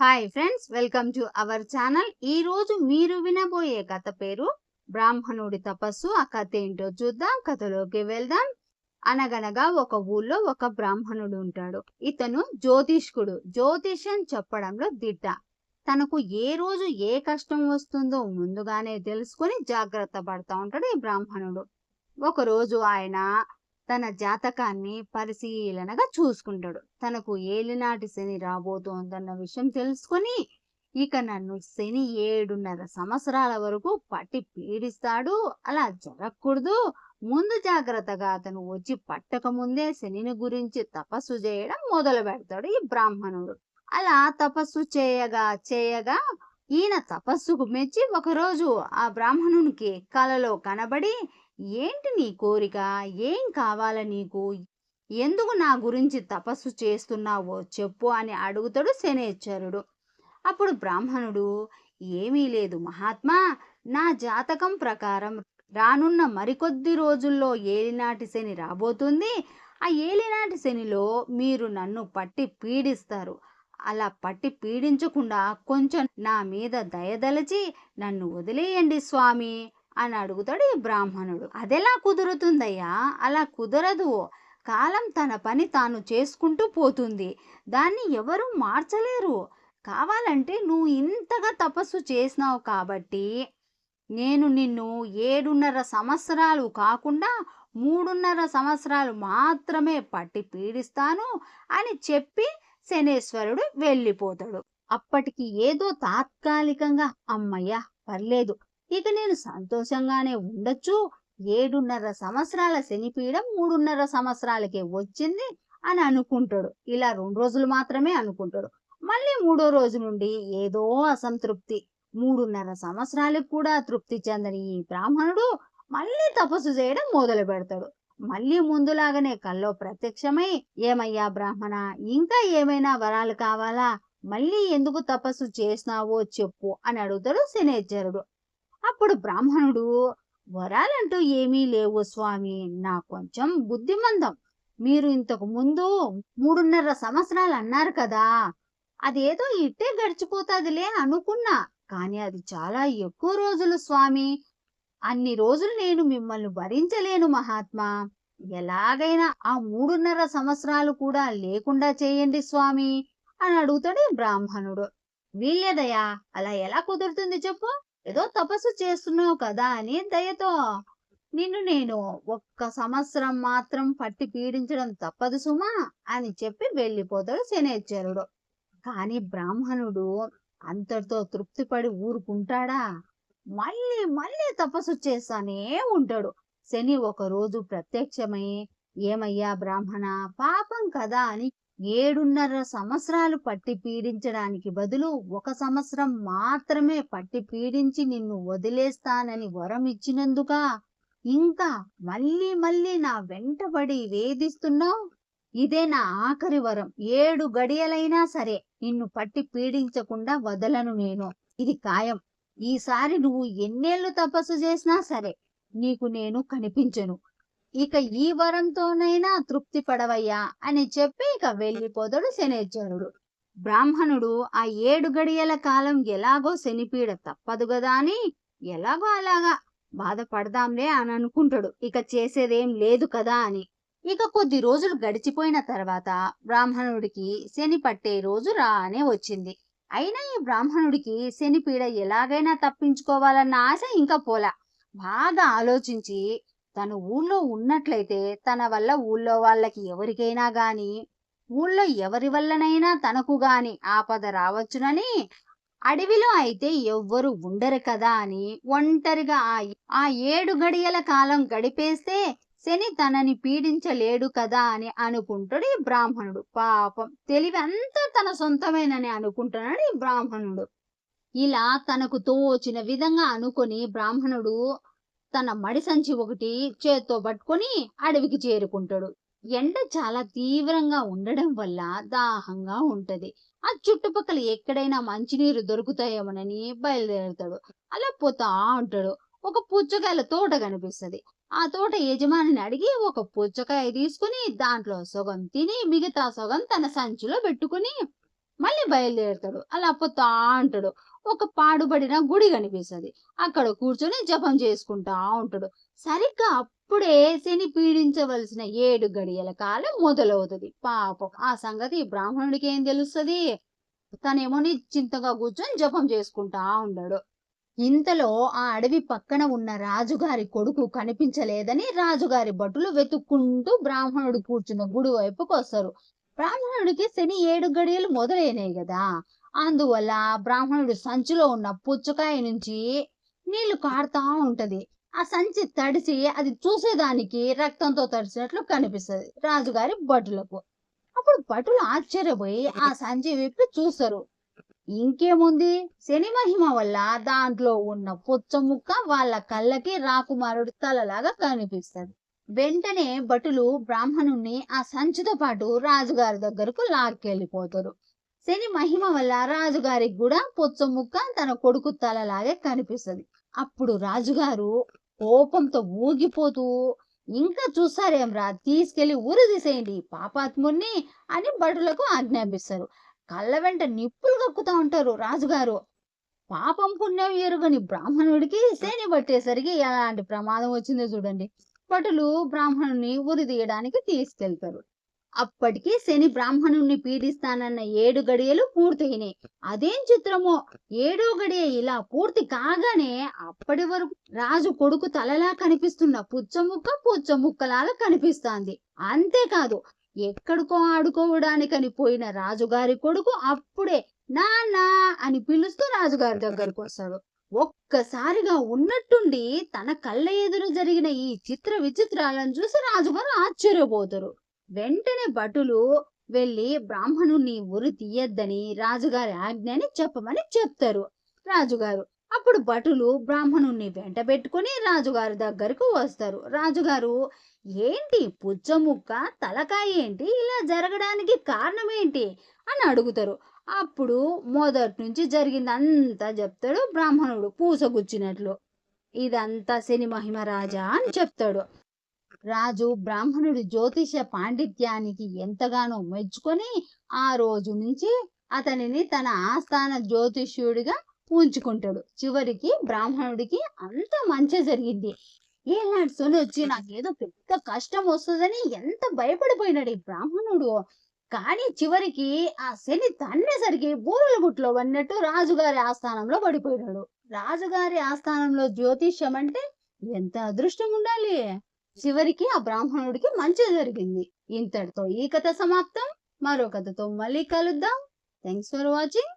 Hi friends welcome to our channel ఈ రోజు మీరు వినబోయే కథ పేరు బ్రాహ్మణుడి తపస్సు. ఆ కథ ఏంటో చూద్దాం కథలోకి వెళ్దాం. అనగనగా ఒక ఊళ్ళో ఒక బ్రాహ్మణుడు ఉంటాడు. ఇతను జ్యోతిష్కుడు. జ్యోతిష్యం చెప్పడంలో దిట్ట. తనకు ఏ రోజు ఏ కష్టం వస్తుందో ముందుగానే తెలుసుకొని జాగ్రత్త పడతా ఉంటాడు ఈ బ్రాహ్మణుడు. ఒక రోజు ఆయన తన జాతకాన్ని పరిశీలనగా చూసుకుంటాడు. తనకు ఏలినాటి శని రాబోతోందన్న విషయం తెలుసుకొని ఇక నన్ను శని ఏడున్నర సంవత్సరాల వరకు పట్టి పీడిస్తాడు. అలా జరగకూడదు. ముందు జాగ్రత్తగా అతను వచ్చి పట్టక ముందే శనిని గురించి తపస్సు చేయడం మొదలు పెడతాడు ఈ బ్రాహ్మణుడు. అలా తపస్సు చేయగా చేయగా ఈయన తపస్సుకు మెచ్చి ఒకరోజు ఆ బ్రాహ్మణునికి కలలో కనబడి ఏంటి నీ కోరిక? ఏం కావాల నీకు? ఎందుకు నా గురించి తపస్సు చేస్తున్నావో చెప్పు అని అడుగుతాడు శనేశ్వరుడు. అప్పుడు బ్రాహ్మణుడు ఏమీ లేదు మహాత్మా నా జాతకం ప్రకారం రానున్న మరికొద్ది రోజుల్లో ఏలినాటి శని రాబోతుంది. ఆ ఏలినాటి శనిలో మీరు నన్ను పట్టి పీడిస్తారు. అలా పట్టి పీడించకుండా కొంచెం నా మీద దయదలచి నన్ను వదిలేయండి స్వామి. అని అడుగుతాడు ఈ బ్రాహ్మణుడు. అదెలా కుదురుతుందయ్యా? అలా కుదరదు. కాలం తన పని తాను చేసుకుంటూ పోతుంది. దాన్ని ఎవరు మార్చలేరు. కావాలంటే నువ్వు ఇంతగా తపస్సు చేసినావు కాబట్టి నేను నిన్ను ఏడున్నర సంవత్సరాలు కాకుండా మూడున్నర సంవత్సరాలు మాత్రమే పట్టి పీడిస్తాను అని చెప్పి శనేశ్వరుడు వెళ్ళిపోతాడు. అప్పటికి ఏదో తాత్కాలికంగా అమ్మయ్య పర్లేదు. ఇక నేను సంతోషంగానే ఉండొచ్చు. ఏడున్నర సంవత్సరాల శనిపీడం మూడున్నర సంవత్సరాలకే వచ్చింది అని అనుకుంటాడు. ఇలా రెండు రోజులు మాత్రమే అనుకుంటాడు. మళ్ళీ మూడో రోజు నుండి ఏదో అసంతృప్తి. మూడున్నర సంవత్సరాలకు కూడా తృప్తి చెందని ఈ బ్రాహ్మణుడు మళ్ళీ తపస్సు చేయడం మొదలు పెడతాడు. మళ్ళీ ముందులాగానే కల్లో ప్రత్యక్షమై ఏమయ్యా బ్రాహ్మణ ఇంకా ఏమైనా వరాలు కావాలా? మళ్ళీ ఎందుకు తపస్సు చేసినావో చెప్పు అని అడుగుతాడు శనేశ్వరుడు. అప్పుడు బ్రాహ్మణుడు వరాలంటూ ఏమీ లేవు స్వామి నా కొంచెం బుద్ధిమందం మీరు ఇంతకు ముందు మూడున్నర సంవత్సరాలు అన్నారు కదా అదేదో ఇట్టే గడిచిపోతాదిలే అనుకున్నా. కానీ అది చాలా ఎక్కువ రోజులు స్వామి. అన్ని రోజులు నేను మిమ్మల్ని భరించలేను మహాత్మా. ఎలాగైనా ఆ మూడున్నర సంవత్సరాలు కూడా లేకుండా చేయండి స్వామి అని అడుగుతాడు బ్రాహ్మణుడు. వీల్లేదయ్యా అలా ఎలా కుదురుతుంది చెప్పు. ఏదో తపస్సు చేస్తున్నావు కదా అని దయతో నిన్ను నేను ఒక్క సంవత్సరం మాత్రం పట్టి పీడించడం తప్పదు సుమా అని చెప్పి వెళ్ళిపోతాడు శనేశ్వరుడు. కాని బ్రాహ్మణుడు అంతటితో తృప్తిపడి ఊరుకుంటాడా? మళ్ళీ మళ్ళీ తపస్సు చేస్తానే ఉంటాడు. శని ఒక రోజు ప్రత్యక్షమై ఏమయ్యా బ్రాహ్మణ పాపం కదా అని ఏడున్నర సంవత్సరాలు పట్టి పీడించడానికి బదులు ఒక సంవత్సరం మాత్రమే పట్టి పీడించి నిన్ను వదిలేస్తానని వరం ఇచ్చినందుక? ఇంకా మళ్ళీ మళ్ళీ నా వెంటబడి వేధిస్తున్నావు? ఇదే నా ఆఖరి వరం. ఏడు గడియలైనా సరే నిన్ను పట్టి పీడించకుండా వదలను నేను. ఇది ఖాయం. ఈసారి నువ్వు ఎన్నేళ్ళు తపస్సు చేసినా సరే నీకు నేను కనిపించను. ఇక ఈ వరంతోనైనా తృప్తి పడవయ్యా అని చెప్పి ఇక వెళ్ళిపోతాడు శనేశ్వరుడు. బ్రాహ్మణుడు ఆ ఏడు గడియల కాలం ఎలాగో శనిపీడ తప్పదు కదా అని ఎలాగో అలాగా బాధపడదాంలే అని అనుకుంటాడు. ఇక చేసేదేం లేదు కదా అని. ఇక కొద్ది రోజులు గడిచిపోయిన తర్వాత బ్రాహ్మణుడికి శని పట్టే రోజు రానే వచ్చింది. అయినా ఈ బ్రాహ్మణుడికి శనిపీడ ఎలాగైనా తప్పించుకోవాలన్న ఆశ ఇంకా పోలా. బాగా ఆలోచించి తను ఊళ్ళో ఉన్నట్లయితే తన వల్ల ఊళ్ళో వాళ్ళకి ఎవరికైనా గాని ఊళ్ళో ఎవరి వల్లనైనా తనకు గాని ఆపద రావచ్చునని అడవిలో అయితే ఎవ్వరు ఉండరు కదా అని ఒంటరిగా ఆ ఆ ఏడు గడియల కాలం గడిపేస్తే శని తనని పీడించలేడు కదా అని అనుకుంటాడు ఈ బ్రాహ్మణుడు. పాపం తెలివి అంతా తన సొంతమేనని అనుకుంటున్నాడు ఈ బ్రాహ్మణుడు. ఇలా తనకు తోచిన విధంగా అనుకొని బ్రాహ్మణుడు తన మడి సంచి ఒకటి చేత్తో పట్టుకొని అడవికి చేరుకుంటాడు. ఎండ చాలా తీవ్రంగా ఉండడం వల్ల దాహంగా ఉంటది. ఆ చుట్టుపక్కల ఎక్కడైనా మంచినీరు దొరుకుతాయేమోనని బయలుదేరుతాడు. అలా పోతా ఉంటాడు. ఒక పుచ్చకాయల తోట కనిపిస్తుంది. ఆ తోట యజమానిని అడిగి ఒక పుచ్చకాయ తీసుకుని దాంట్లో సగం తిని మిగతా సగం తన సంచిలో పెట్టుకుని మళ్ళీ బయలుదేరుతాడు. అలా పోతా అంటాడు. ఒక పాడుబడిన గుడి కనిపిస్తది. అక్కడ కూర్చొని జపం చేసుకుంటా ఉంటాడు. సరిగ్గా అప్పుడే శని పీడించవలసిన ఏడు గడియల కాలం మొదలవుతుంది. పాపం. ఆ సంగతి బ్రాహ్మణుడికి ఏం తెలుస్తుంది? తనేమో నిశ్చింతగా కూర్చొని జపం చేసుకుంటా ఉన్నాడు ఇంతలో ఆ అడవి పక్కన ఉన్న రాజుగారి కొడుకు కనిపించలేదని రాజుగారి భటులు వెతుక్కుంటూ బ్రాహ్మణుడు కూర్చున్న గుడి వైపుకు వస్తారు. బ్రాహ్మణుడికి శని ఏడు గడియలు మొదలైనాయి కదా. అందువల్ల బ్రాహ్మణుడు సంచిలో ఉన్న పుచ్చకాయ నుంచి నీళ్ళు కారుతా ఉంటది. ఆ సంచి తడిసి అది చూసేదానికి రక్తంతో తడిచినట్లు కనిపిస్తది. రాజుగారి భటులకు. అప్పుడు భటులు ఆశ్చర్యపోయి ఆ సంచి విప్పి చూస్తారు. ఇంకేముంది? శని మహిమ వల్ల దాంట్లో ఉన్న పుచ్చ ముక్క వాళ్ళ కళ్ళకి రాకుమారుడి తలలాగా కనిపిస్తుంది. వెంటనే భటులు బ్రాహ్మణుణ్ణి ఆ సంచితో పాటు రాజుగారి దగ్గరకు లాక్కెళ్ళిపోతారు. శని మహిమ వల్ల రాజుగారికి కూడా పొచ్చ ముక్క తన కొడుకు తలలాగే కనిపిస్తది. అప్పుడు రాజుగారు కోపంతో ఊగిపోతూ ఇంకా చూసారేం రా తీసుకెళ్ళి ఊరు తీసేయండి పాపాత్ముణ్ణి అని భటులకు ఆజ్ఞాపిస్తారు. కళ్ళ వెంట నిప్పులు కక్కుతా ఉంటారు రాజుగారు. పాపం పుణ్యం ఎరుగని బ్రాహ్మణుడికి శని పట్టేసరికి ఎలాంటి ప్రమాదం వచ్చిందో చూడండి. భటులు బ్రాహ్మణుని ఉరిదీయడానికి తీసుకెళ్తారు. అప్పటికి శని బ్రాహ్మణుణ్ణి పీడిస్తానన్న ఏడు గడియలు పూర్తయినాయి. అదేం చిత్రమో? ఏడో గడియ ఇలా పూర్తి కాగానే అప్పటి వరకు రాజు కొడుకు తలలా కనిపిస్తున్న పుచ్చముక్క పుచ్చముక్కలాగా కనిపిస్తాంది. అంతేకాదు ఎక్కడికో ఆడుకోవడానికని పోయిన రాజుగారి కొడుకు అప్పుడే నా అని పిలుస్తూ రాజుగారి దగ్గరకు వస్తాడు. ఒక్కసారిగా ఉన్నట్టుండి తన కళ్ళ ఎదురు జరిగిన ఈ చిత్ర విచిత్రాలను చూసి రాజుగారు ఆశ్చర్యపోతారు. వెంటనే భటులు వెళ్ళి బ్రాహ్మణుని ఉరి తీయద్దని రాజుగారి ఆజ్ఞని చెప్పమని చెప్తారు రాజుగారు. అప్పుడు భటులు బ్రాహ్మణుణ్ణి వెంట పెట్టుకుని రాజుగారి దగ్గరకు వస్తారు. రాజుగారు ఏంటి పుచ్చముక్క? తలకాయ ఏంటి? ఇలా జరగడానికి కారణం ఏంటి? అని అడుగుతారు. అప్పుడు మొదటి నుంచి జరిగిందంతా చెప్తాడు బ్రాహ్మణుడు పూసగుచ్చినట్లు. ఇదంతా శని మహిమ రాజా అని చెప్తాడు. రాజు బ్రాహ్మణుడి జ్యోతిష పాండిత్యానికి ఎంతగానో మెచ్చుకొని ఆ రోజు నుంచి అతనిని తన ఆస్థాన జ్యోతిష్యుడిగా ఉంచుకుంటాడు. చివరికి బ్రాహ్మణుడికి అంత మంచి జరిగింది. ఏలాంటి సొని వచ్చి నాకేదో పెద్ద కష్టం వస్తుందని ఎంత భయపడిపోయినాడు ఈ బ్రాహ్మణుడు. కానీ చివరికి ఆ శని తన్నేసరికి బూరెల గుట్లో పడినట్టు రాజుగారి ఆస్థానంలో పడిపోయినాడు. రాజుగారి ఆస్థానంలో జ్యోతిష్యం అంటే ఎంత అదృష్టం ఉండాలి? చివరికి ఆ బ్రాహ్మణుడికి మంచి జరిగింది. ఇంతటితో ఈ కథ సమాప్తం. మరో కథతో మళ్ళీ కలుద్దాం. Thanks for watching